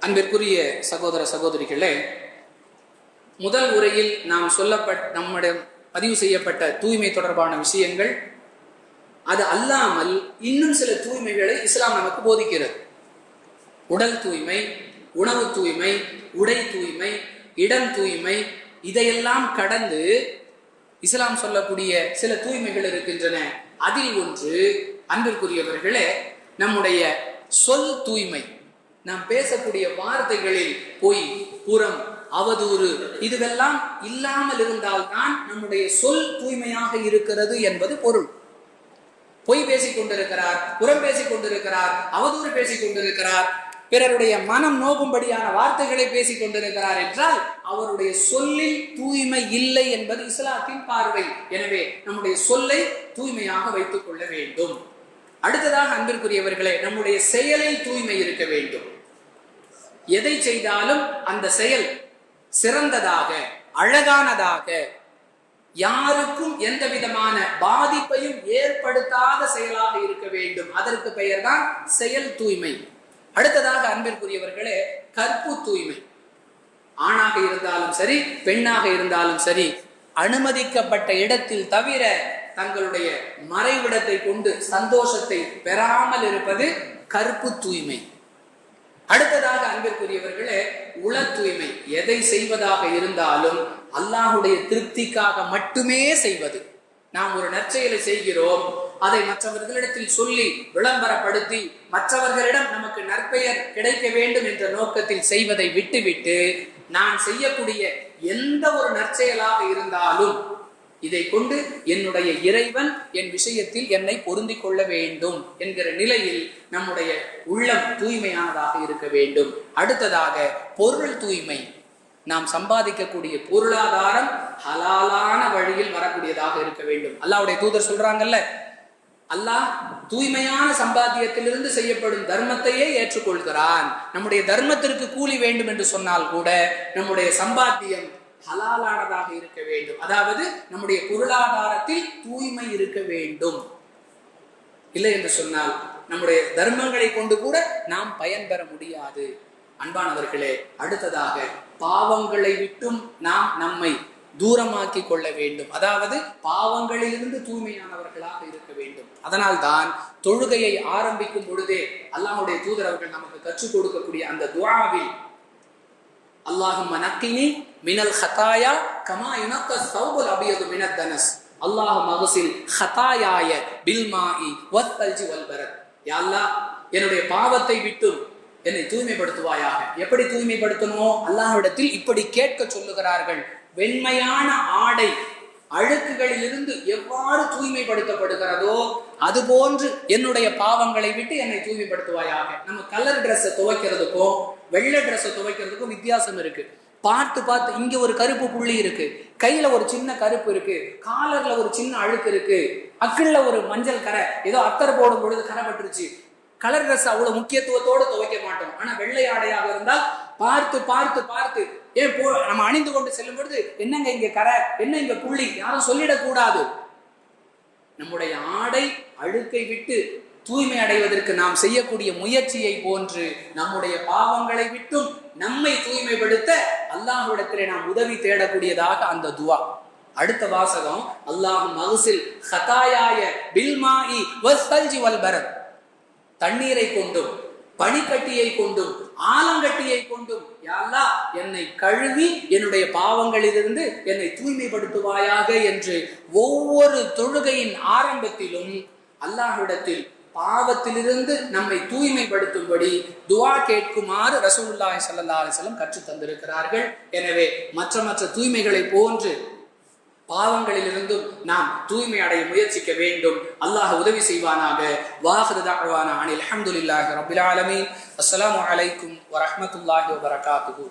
அன்பிற்குரிய சகோதர சகோதரிகளே முதல் உரையில் நாம் சொல்லப்பட்ட நம்முடைய பதிவு செய்யப்பட்ட தூய்மை தொடர்பான விஷயங்கள் அது அல்லாமல் இன்னும் சில தூய்மைகளை இஸ்லாம் நமக்கு போதிக்கிறது. உடல் தூய்மை உணவு தூய்மை உடை தூய்மை இடம் தூய்மை இதையெல்லாம் கடந்து இஸ்லாம் சொல்லக்கூடிய சில தூய்மைகள் இருக்கின்றன. அதில் ஒன்று அன்பிற்குரியவர்களே நம்முடைய சொல் தூய்மை. நாம் பேசக்கூடிய வார்த்தைகளில் பொய் புறம் அவதூறு இதுவெல்லாம் இல்லாமல் இருந்தால்தான் நம்முடைய சொல் தூய்மையாக இருக்கிறது என்பது பொருள். பொய் பேசிக் கொண்டிருக்கிறார் புறம் பேசிக் கொண்டிருக்கிறார் அவதூறு பேசிக் கொண்டிருக்கிறார் பிறருடைய மனம் நோகும்படியான வார்த்தைகளை பேசிக் கொண்டிருக்கிறார் என்றால் அவருடைய சொல்லில் தூய்மை இல்லை என்பது இஸ்லாத்தின் பார்வை. எனவே நம்முடைய சொல்லை தூய்மையாக வைத்துக் கொள்ள வேண்டும். அடுத்ததாக அன்பிற்குரியவர்களே நம்முடைய செயலில் தூய்மை இருக்க வேண்டும். எதை செய்தாலும் அந்த செயல் சிறந்ததாக அழகானதாக யாருக்கும் எந்த விதமான பாதிப்பையும் ஏற்படுத்தாத செயலாக இருக்க வேண்டும். அதற்கு பெயர்தான் செயல் தூய்மை. அடுத்ததாக அன்பிற்குரியவர்களே கற்பு தூய்மை. ஆணாக இருந்தாலும் சரி பெண்ணாக இருந்தாலும் சரி அனுமதிக்கப்பட்ட இடத்தில் தவிர தங்களுடைய மறைவிடத்தை கொண்டு சந்தோஷத்தை பெறாமல் இருப்பது கற்பு தூய்மை. அடுத்ததாக அன்பிற்குரியவர்களே உள தூய்மை. எதை செய்வதாக இருந்தாலும் அல்லாஹுடைய திருப்திக்காக மட்டுமே செய்வது. நாம் ஒரு நற்செயலை செய்கிறோம் அதை மற்றவர்களிடத்தில் சொல்லி விளம்பரப்படுத்தி மற்றவர்களிடம் நமக்கு நற்பெயர் கிடைக்க வேண்டும் என்ற நோக்கத்தில் செய்வதை விட்டுவிட்டு நான் செய்யக்கூடிய எந்த ஒரு நற்செயலாக இருந்தாலும் இதை கொண்டு என்னுடைய இறைவன் என் விஷயத்தில் என்னை பொருந்தி கொள்ள வேண்டும் என்கிற நிலையில் நம்முடைய உள்ளம் தூய்மையானதாக இருக்க வேண்டும். அடுத்ததாக பொருள் தூய்மை. நாம் சம்பாதிக்கக்கூடிய பொருளாதாரம் ஹலாலான வழியில் வரக்கூடியதாக இருக்க வேண்டும். அல்லாவுடைய தூதர் சொல்றாங்கல்ல அல்லாஹ் தூய்மையான சம்பாத்தியத்திலிருந்து செய்யப்படும் தர்மத்தையே ஏற்றுக்கொள்கிறான். நம்முடைய தர்மத்திற்கு கூலி வேண்டும் என்று சொன்னால் கூட நம்முடைய சம்பாத்தியம் ஹலாலானதாக இருக்க வேண்டும். அதாவது நம்முடைய பொருளாதாரத்தில் தூய்மை இருக்க வேண்டும். இல்லை என்று சொன்னால் நம்முடைய தர்மங்களை கொண்டு கூட நாம் பயன்பெற முடியாது. அன்பானவர்களே அடுத்ததாக பாவங்களை விட்டும் நாம் நம்மை தூரமாக்கி கொள்ள வேண்டும். அதாவது பாவங்களிலிருந்து தூய்மையானவர்களாக இருக்க வேண்டும். அதனால் தான் தொழுகையை ஆரம்பிக்கும் பொழுதே அல்லாஹுடைய தூதர் அவர்கள் நமக்கு கற்றுக் கொடுக்கக்கூடிய அந்த துவாவில் அல்லாஹும் நக்கினி மினல் ஹதாயா கமா இனக்க சௌபுல் அபியது மினத் தனஸ். அல்லாஹ் மகசில் ஹதாயாய பில்மாஇ வத்தல்ஜி வல்பரத் யாழ்லா என்னுடைய பாவத்தை விட்டும் என்னை தூய்மைப்படுத்துவாயாக. எப்படி தூய்மைப்படுத்தணுமோ அல்லாஹ்விடத்தில் இப்படி கேட்க சொல்லுகிறார்கள். வெண்மையான ஆடை அழுக்குகளிலிருந்து எவ்வாறு தூய்மைப்படுத்தப்படுகிறதோ அது போன்று என்னுடைய பாவங்களை விட்டு என்னை தூய்மைப்படுத்துவாயாக. நம்ம கலர் ட்ரெஸ்ஸை துவைக்கிறதுக்கும் வெள்ளை ட்ரெஸ்ஸை துவைக்கிறதுக்கும் வித்தியாசம் இருக்கு. பார்த்து பார்த்து இங்க ஒரு கருப்பு புள்ளி இருக்கு கையில ஒரு சின்ன கருப்பு இருக்கு காலர்ல ஒரு சின்ன அழுக்கு இருக்கு அக்கிள்ல ஒரு மஞ்சள் கரை ஏதோ அத்தர் போடும் பொழுது கரை பட்டுருச்சு. கலர் ட்ரெஸ் அவ்வளவு முக்கியத்துவத்தோடு துவைக்க மாட்டோம். ஆனா வெள்ளை ஆடையாக இருந்தால் பார்த்து பார்த்து பார்த்து. ஏன் போ நம்ம அணிந்து கொண்டு செல்லும் பொழுது என்னங்க இங்க கரை? என்ன இங்க புள்ளி? யாரும் சொல்லிடக்கூடாது. நம்முடைய ஆடை அழுக்கை விட்டு தூய்மை அடைவதற்கு நாம் செய்யக்கூடிய முயற்சியை போன்று நம்முடைய பாவங்களை விட்டும் நம்மை தூய்மைப்படுத்த அல்லாஹ்விடத்திலே நாம் உதவி தேடக்கூடியதாக அந்த துவா. அடுத்த வாசகம் அல்லாஹ் மகசில் ஹதாயாய பில்மாயி வஸ்தல்ஜி வல்பரத். தண்ணீரை கொண்டும் பனிக்கட்டியை கொண்டும் ஆலங்கட்டியை கொண்டும் யாழ்லா என்னை கழுவி என்னுடைய பாவங்களிலிருந்து என்னை தூய்மைப்படுத்துவாயாக என்று ஒவ்வொரு தொழுகையின் ஆரம்பத்திலும் அல்லாஹ்விடத்தில் பாவத்திலிருந்து நம்மை தூய்மைப்படுத்தும்படி துவா கேட்குமாறு ரசூல்லாய் சல்லா அலிஸ்லம் கற்றுத் தந்திருக்கிறார்கள் எனவே மற்ற மற்ற தூய்மைகளை போன்று பாவங்களிலிருந்தும் நாம் தூய்மை அடைய முயற்சிக்க வேண்டும். அல்லாஹ் உதவி செய்வானாக. வாஹிரு தஅவானா அனில் அல்ஹம்துலில்லாஹி ரப்பில் ஆலமீன். அஸ்லாம் வலைக்கும் வரமத்துல்லாஹி வபரகாத்துஹு.